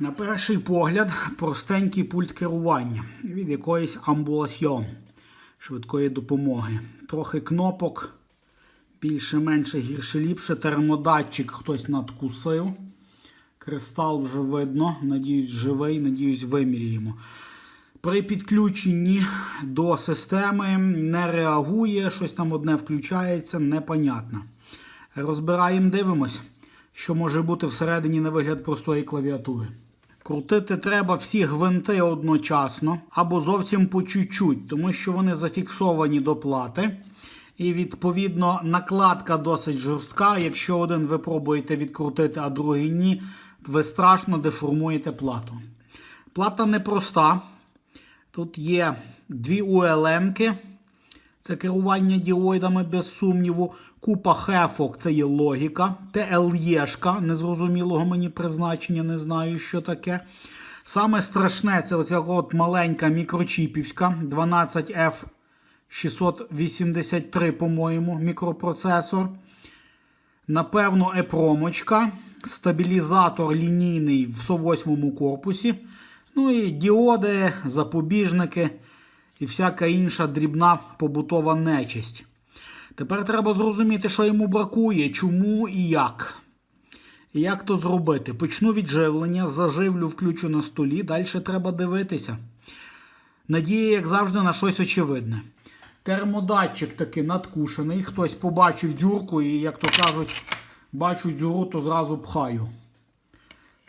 На перший погляд, простенький пульт керування від якоїсь амбуласьйон швидкої допомоги. Трохи кнопок, більше-менше гірше ліпше. Термодатчик хтось надкусив. Кристал вже видно. Надіюсь, живий, надіюсь, виміряємо. При підключенні до системи не реагує, щось там одне включається, непонятно. Розбираємо, дивимось, що може бути всередині на вигляд простої клавіатури. Крутити треба всі гвинти одночасно або зовсім по чуть-чуть, тому що вони зафіксовані до плати. І відповідно накладка досить жорстка. Якщо один ви пробуєте відкрутити, а другий ні, ви страшно деформуєте плату. Плата непроста. Тут є дві УЛМки. Це керування діоїдами без сумніву. Купа хефок це є логіка. ТЛЄшка незрозумілого мені призначення, не знаю, що таке. Саме страшне це оця от маленька мікрочіпівська 12F683, по-моєму, мікропроцесор. Напевно, епромочка, стабілізатор лінійний в 108 корпусі. Ну і діоди, запобіжники і всяка інша дрібна побутова нечисть. Тепер треба зрозуміти, що йому бракує, чому і як. Як то зробити? Почну від живлення, заживлю, включу на столі, далі треба дивитися. Надія, як завжди, на щось очевидне. Термодатчик таки надкушений. Хтось побачив дюрку і, як то кажуть, бачу дюру, то зразу пхаю.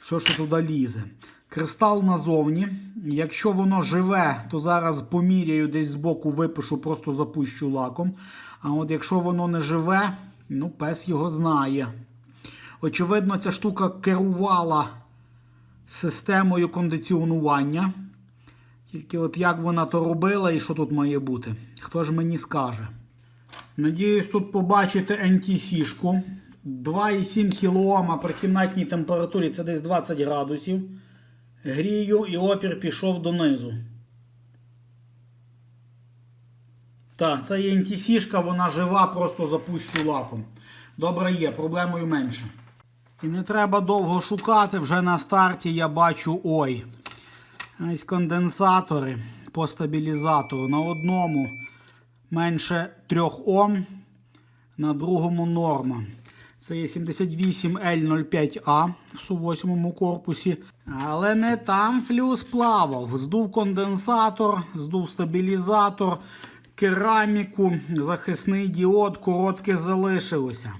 Все, що туди лізе. Кристал назовні. Якщо воно живе, то зараз поміряю десь збоку, випишу, просто запущу лаком. А от якщо воно не живе, ну пес його знає. Очевидно, ця штука керувала системою кондиціонування. Тільки от як вона то робила і що тут має бути? Хто ж мені скаже? Надіюсь, тут побачите NTC-шку. 2,7 кОм при кімнатній температурі це десь 20 градусів. Грію і опір пішов донизу. Так, це є NTC-шка, вона жива, просто запущу лаком. Добре є, проблемою менше. І не треба довго шукати, вже на старті я бачу ой. Ось конденсатори по стабілізатору. На одному менше 3 Ом, на другому норма. Це є 78L05A в су-8 корпусі. Але не там флюс плавав. Здув конденсатор, здув стабілізатор, кераміку, захисний діод, коротке залишилося.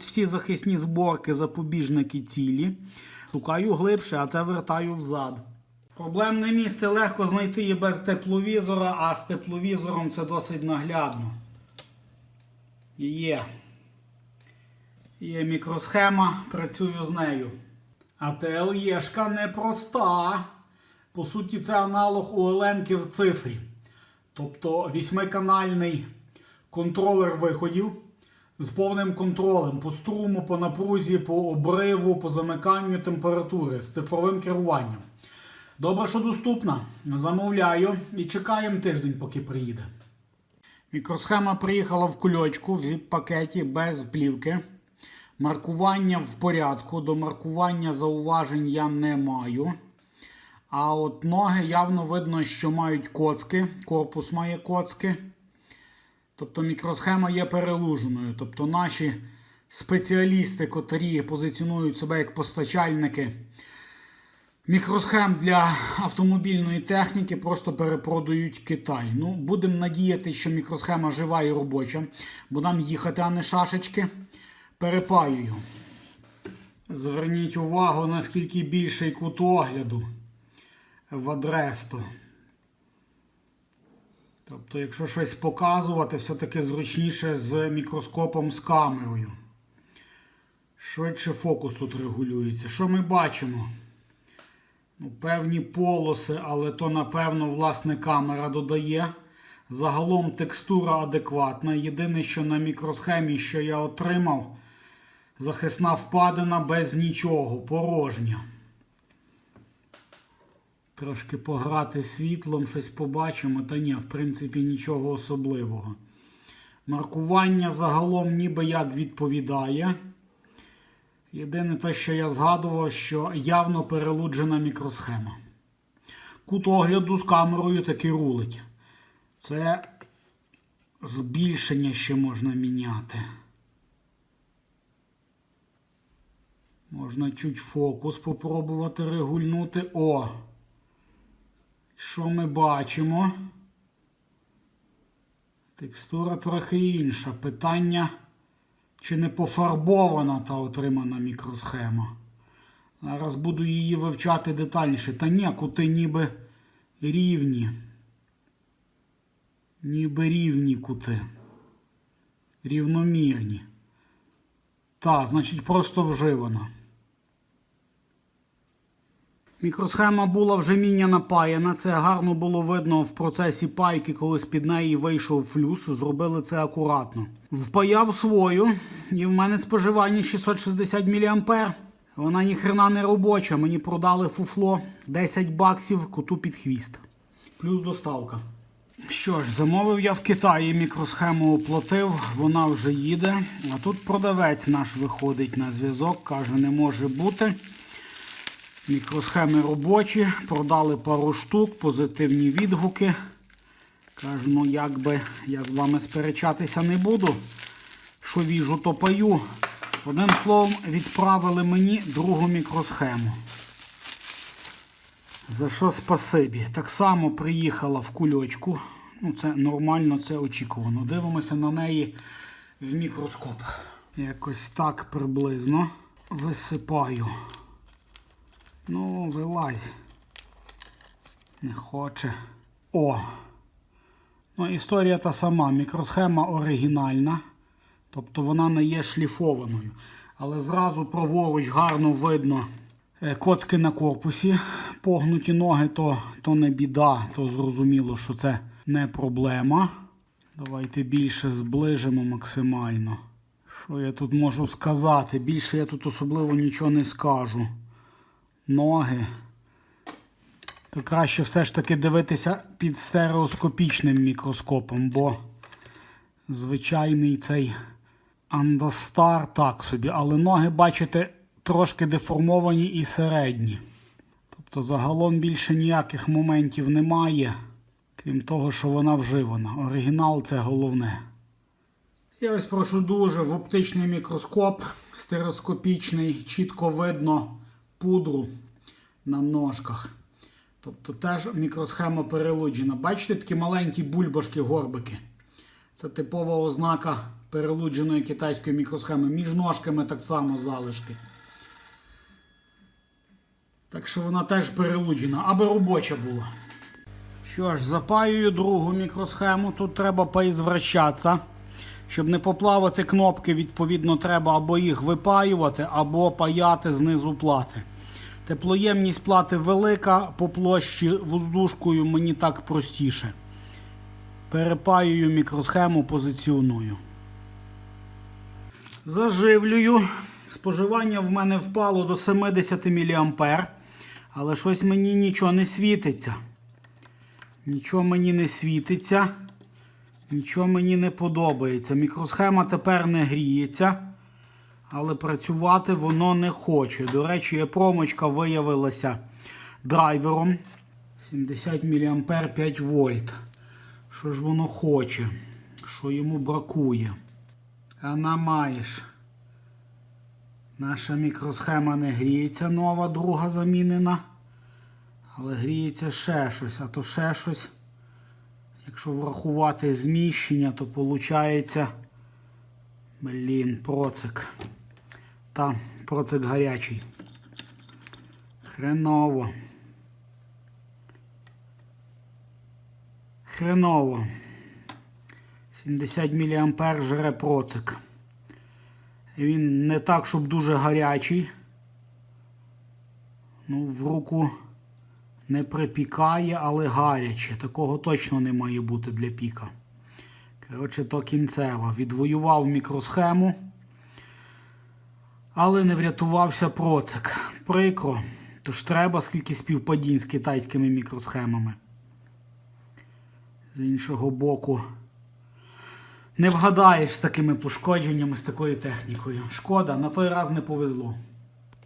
Всі захисні зборки, запобіжники цілі. Шукаю глибше, а це вертаю взад. Проблемне місце легко знайти і без тепловізора, а з тепловізором це досить наглядно. Є. Є мікросхема, працюю з нею. А ТЛЄшка непроста. По суті, це аналог УЛНки в цифрі. Тобто вісьмиканальний контролер виходів з повним контролем по струму, по напрузі, по обриву, по замиканню температури з цифровим керуванням. Добре, що доступна. Замовляю і чекаємо тиждень, поки приїде. Мікросхема приїхала в кульочку в зіп-пакеті без плівки. Маркування в порядку. До маркування зауважень я не маю. А от ноги явно видно, що мають коцки. Корпус має коцки. Тобто мікросхема є перелуженою. Тобто наші спеціалісти, котрі позиціонують себе як постачальники мікросхем для автомобільної техніки, просто перепродають Китай. Ну, будемо надіяти, що мікросхема жива і робоча, бо нам їхати, а не шашечки. Перепаюю. Зверніть увагу, наскільки більший кут огляду в адресто. Тобто, якщо щось показувати, все-таки зручніше з мікроскопом з камерою. Швидше фокус тут регулюється. Що ми бачимо? Ну, Певні полоси, але то, напевно, власне камера додає. Загалом текстура адекватна. Єдине, що на мікросхемі, що я отримав, захисна впадина без нічого, порожня. Трошки пограти світлом, щось побачимо, та ні, в принципі, нічого особливого. Маркування загалом ніби як відповідає. Єдине те, що я згадував, що явно перелуджена мікросхема. Кут огляду з камерою таки рулить. Це збільшення ще можна міняти. Можна чуть фокус попробувати регульнути. О! Що ми бачимо? Текстура трохи інша. Питання, чи не пофарбована та отримана мікросхема. Зараз буду її вивчати детальніше. Та ні, кути ніби рівні. Ніби рівні кути. Рівномірні. Так, значить, просто вживана. Мікросхема була вже міння напаяна. Це гарно було видно в процесі пайки, коли з-під неї вийшов флюс. Зробили це акуратно. Впаяв свою, і в мене споживання 660 мА. Вона ніхрена не робоча. Мені продали фуфло 10 баксів коту під хвіст. Плюс доставка. Що ж, замовив я в Китаї мікросхему оплатив, вона вже їде. А тут продавець наш виходить на зв'язок, каже, не може бути. Мікросхеми робочі, продали пару штук, позитивні відгуки. Кажу, ну як би я з вами сперечатися не буду. Що віжу, то паю. Одним словом, відправили мені другу мікросхему. За що спасибі. Так само приїхала в кульочку. Ну, це нормально, це очікувано. Дивимося на неї в мікроскоп. Якось так приблизно висипаю. Ну, вилазь. Не хоче. О! Ну, історія та сама. Мікросхема оригінальна. Тобто вона не є шліфованою. Але зразу праворуч гарно видно е, коцки на корпусі. Погнуті ноги то, то не біда, то зрозуміло, що це не проблема. Давайте більше зближимо максимально. Що я тут можу сказати? Більше я тут особливо нічого не скажу. Ноги. То краще все ж таки дивитися під стереоскопічним мікроскопом, бо звичайний цей Андастар так собі, але ноги, бачите, трошки деформовані і середні. Тобто загалом більше ніяких моментів немає, крім того, що вона вживана. Оригінал це головне. Я ось прошу дуже в оптичний мікроскоп, стереоскопічний, чітко видно пудру на ножках. Тобто теж мікросхема перелуджена. Бачите такі маленькі бульбашки-горбики. Це типова ознака перелудженої китайської мікросхеми. Між ножками так само залишки. Так що вона теж перелуджена, аби робоча була. Що ж, запаюю другу мікросхему. Тут треба поізвращатися. Щоб не поплавати кнопки, відповідно, треба або їх випаювати, або паяти знизу плати. Теплоємність плати велика, по площі воздушкою мені так простіше. Перепаюю мікросхему, позиціоную. Заживлюю. Споживання в мене впало до 70 мА. Але щось мені нічого не світиться. Нічого мені не світиться. Нічого мені не подобається. Мікросхема тепер не гріється. Але працювати воно не хоче. До речі, промочка виявилася драйвером. 70 мА 5 вольт. Що ж воно хоче? Що йому бракує? А маєш. Наша мікросхема не гріється, нова, друга замінена. Але гріється ще щось, а то ще щось. Якщо врахувати зміщення, то виходить. Блін, процик. Та, процик гарячий. Хреново. Хреново. 70 мА жре процик. Він не так, щоб дуже гарячий. Ну, в руку не припікає, але гаряче. Такого точно не має бути для піка. Коротше, то кінцева. Відвоював мікросхему, але не врятувався процик. Прикро. Тож треба скільки співпадінь з китайськими мікросхемами. З іншого боку, не вгадаєш з такими пошкодженнями, з такою технікою. Шкода, на той раз не повезло.